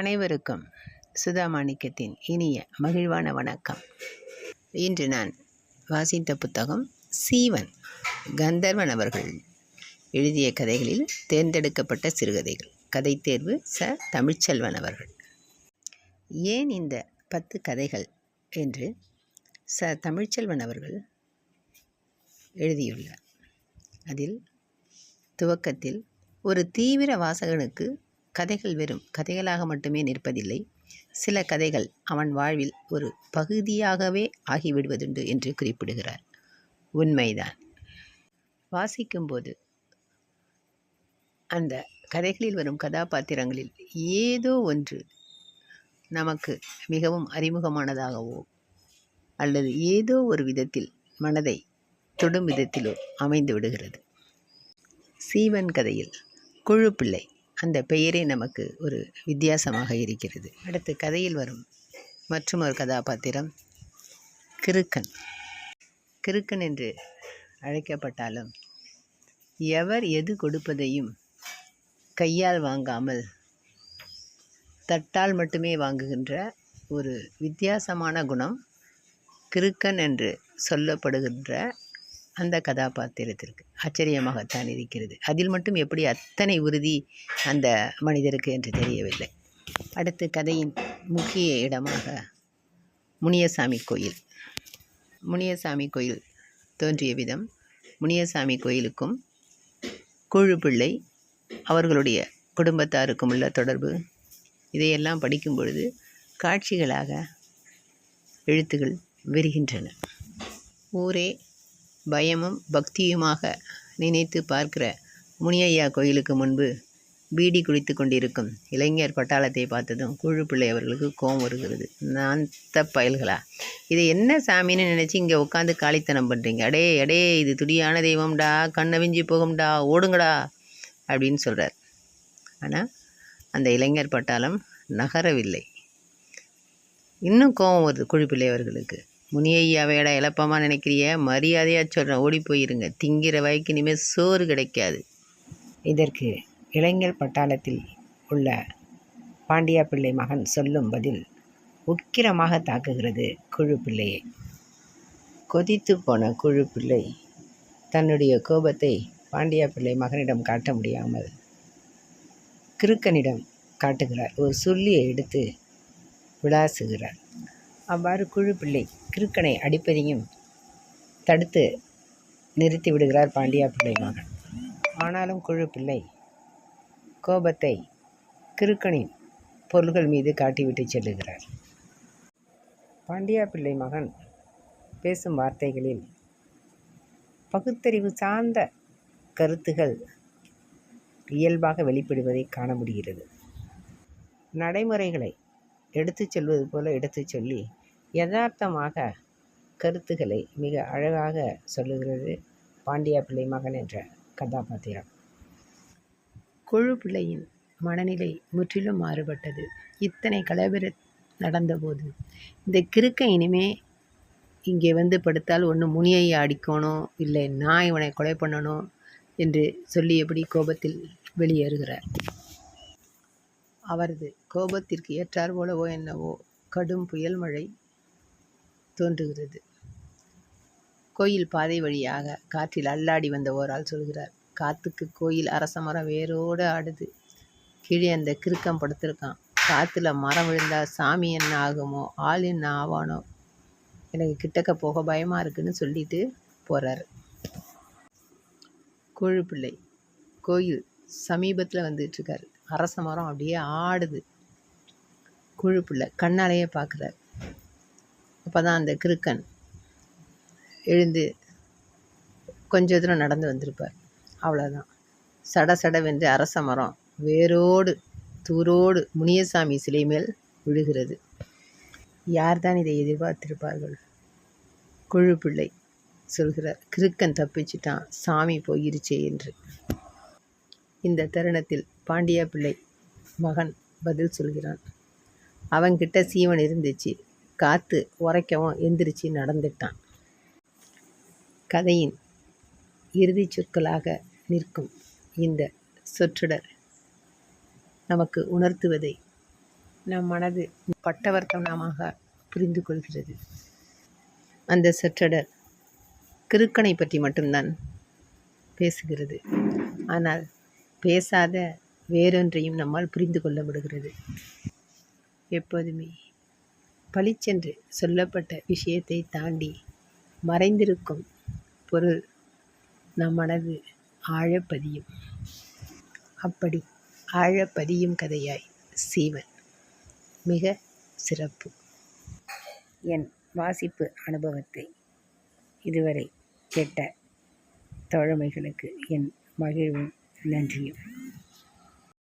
அனைவருக்கும் சுதா மாணிக்கத்தின் இனிய மகிழ்வான வணக்கம். இன்று நான் வாசித்த புத்தகம் சீவன் கந்தர்வன் அவர்கள் எழுதிய கதைகளில் தேர்ந்தெடுக்கப்பட்ட சிறுகதைகள். கதை தேர்வு ச. தமிழ்ச்செல்வன் அவர்கள். ஏன் இந்த பத்து கதைகள் என்று ச. தமிழ்ச்செல்வன் அவர்கள் எழுதியுள்ளார். அதில் துவக்கத்தில் ஒரு தீவிர வாசகனுக்கு கதைகள் வெறும் கதைகளாக மட்டுமே நிற்பதில்லை. சில கதைகள் அவன் வாழ்வில் ஒரு பகுதியாகவே ஆகிவிடுவதுண்டு என்று குறிப்பிடுகிறார். உண்மைதான். வாசிக்கும்போது அந்த கதைகளில் வரும் கதாபாத்திரங்களில் ஏதோ ஒன்று நமக்கு மிகவும் அறிமுகமானதாகவோ அல்லது ஏதோ ஒரு விதத்தில் மனதை தொடும் விதத்திலோ அமைந்து விடுகிறது. சீவன் கதையில் குழுப்பிள்ளை அந்த பெயரே நமக்கு ஒரு வித்தியாசமாக இருக்கிறது. அடுத்து கதையில் வரும் மற்றும் ஒரு கதாபாத்திரம் கிறுக்கன். கிறுக்கன் என்று அழைக்கப்பட்டாலும் எவர் எது கொடுப்பதையும் கையால் வாங்காமல் தட்டால் மட்டுமே வாங்குகின்ற ஒரு வித்தியாசமான குணம் கிறுக்கன் என்று சொல்லப்படுகின்ற அந்த கதாபாத்திரத்திற்கு ஆச்சரியமாகத்தான் இருக்கிறது. அதில் மட்டும் எப்படி அத்தனை உறுதி அந்த மனிதருக்கு என்று தெரியவில்லை. அடுத்து கதையின் முக்கிய இடமாக முனியசாமி கோயில். முனியசாமி கோயில் தோன்றிய விதம் முனியசாமி கோயிலுக்கும் குழுப்பிள்ளை அவர்களுடைய குடும்பத்தாருக்கும் உள்ள தொடர்பு. இதையெல்லாம் படிக்கும் பொழுது காட்சிகளாக எழுத்துகள் விரிகின்றன. ஊரே பயமும் பக்தியுமாக நினைத்து பார்க்கிற முனியையா கோயிலுக்கு முன்பு பீடி குடித்து கொண்டிருக்கும் இளைஞர் பட்டாளத்தை பார்த்ததும் குழு பிள்ளை அவர்களுக்கு கோபம் வருகிறது. நாந்த பயல்களா? இது என்ன சாமின்னு நினச்சி இங்கே உட்காந்து காளித்தனம் பண்ணுறீங்க அடே அடே இது துடியான தெய்வம்டா கண்ணவிஞ்சி போகும்டா ஓடுங்கடா அப்படின்னு சொல்கிறார் ஆனால் அந்த இளைஞர் பட்டாளம் நகரவில்லை. இன்னும் கோபம் வருது குழுப்பிள்ளை அவர்களுக்கு. முனியையா வேடா இழப்பமா நினைக்கிறிய? மரியாதையாக சொல்கிறேன் ஓடி போயிருங்க. திங்கிற வயக்கு இனிமேல் சோறு கிடைக்காது. இதற்கு இளைஞர் பட்டாளத்தில் உள்ள பாண்டியா பிள்ளை மகன் சொல்லும் பதில் உக்கிரமாக தாக்குகிறது குழு பிள்ளையை. கொதித்து போன குழு பிள்ளை தன்னுடைய கோபத்தை பாண்டியா பிள்ளை மகனிடம் காட்ட முடியாமல் கிருக்கனிடம் காட்டுகிறார். ஒரு சொல்லியை எடுத்து விளாசுகிறார். அவ்வாறு குழு பிள்ளை கிறுக்கனை அடிப்பதையும் தடுத்து நிறுத்தி விடுகிறார் பாண்டியா பிள்ளை மகன். ஆனாலும் குழு பிள்ளை கோபத்தை கிறுக்கனின் பொருள்கள் மீது காட்டிவிட்டு செல்லுகிறார். பாண்டியா பிள்ளை மகன் பேசும் வார்த்தைகளில் பகுத்தறிவு சார்ந்த கருத்துகள் இயல்பாக வெளிப்படுவதை காண முடிகிறது. நடைமுறைகளை எடுத்துச் செல்வது போல எடுத்துச் சொல்லி யதார்த்தமாக கருத்துக்களை மிக அழகாக சொல்லுகிறது பாண்டியா பிள்ளை மகன் என்ற கதாபாத்திரம். கொழு பிள்ளையின் மனநிலை முற்றிலும் மாறுபட்டது. இத்தனை கலவர நடந்தபோது இந்த கிறுக்க இனிமே இங்கே வந்து படுத்தால் ஒன்று முனியை அடிக்கணும் இல்லை நான் இவனை கொலை பண்ணணும் என்று சொல்லியபடி கோபத்தில் வெளியேறுகிறார்? அவரது கோபத்திற்கு ஏற்றார் போலவோ என்னவோ கடும் புயல் மழை தோன்றுகிறது. கோயில் பாதை வழியாக காற்றில் அல்லாடி வந்த ஓரால் சொல்கிறார் காத்துக்கு கோயில் அரச மரம் வேரோடு ஆடுது. கீழே அந்த கிறுக்கம் படுத்திருக்கான். காற்றுல மரம் விழுந்தா சாமி என்ன ஆகுமோ ஆள் என்ன ஆவானோ? எனக்கு கிட்டக்க போக பயமாக இருக்குன்னு சொல்லிட்டு போகிறாரு கோழிப்பிள்ளை கோயில் சமீபத்தில் வந்துட்டுருக்காரு அரச மரம் அப்படியே ஆடுது. குழுப்பிள்ளை கண்ணாலேயே பார்க்குறாரு அப்போ தான் அந்த கிறுக்கன் எழுந்து கொஞ்ச தூரம் நடந்து வந்திருப்பார். அவ்வளோதான் சட சடவென்று அரச மரம் வேரோடு தூரோடு முனியசாமி சிலை மேல் விழுகிறது. யார்தான் இதை எதிர்பார்த்திருப்பார்கள்? குழு பிள்ளை சொல்கிறார் கிறுக்கன் தப்பிச்சிட்டான் சாமி போயிருச்சே என்று. இந்த தருணத்தில் பாண்டியா பிள்ளை மகன் பதில் சொல்கிறான். அவன்கிட்ட சீவன் இருந்துச்சு. காற்று உரைக்கவும் எந்திரிச்சு நடந்துட்டான். கதையின் இறுதி சொற்களாக நிற்கும் இந்த சொற்றொடர். நமக்கு உணர்த்துவதை நம் மனது பட்டவர்த்தனமாக புரிந்து கொள்கிறது. அந்த சொற்றொடர் கிருக்கனை பற்றி மட்டும்தான் பேசுகிறது. ஆனால் பேசாத வேறொன்றையும் நம்மால் புரிந்து கொள்ள முடிகிறது எப்போதுமே பளிச்சென்று சொல்லப்பட்ட விஷயத்தை தாண்டி மறைந்திருக்கும் பொருள் நம் மனது ஆழப்பதியும். அப்படி ஆழப்பதியும் கதையாய் சீவன். மிக சிறப்பு. என் வாசிப்பு அனுபவத்தை இதுவரை கேட்ட தோழமைகளுக்கு என் மகிழ்வும் நன்றியும்.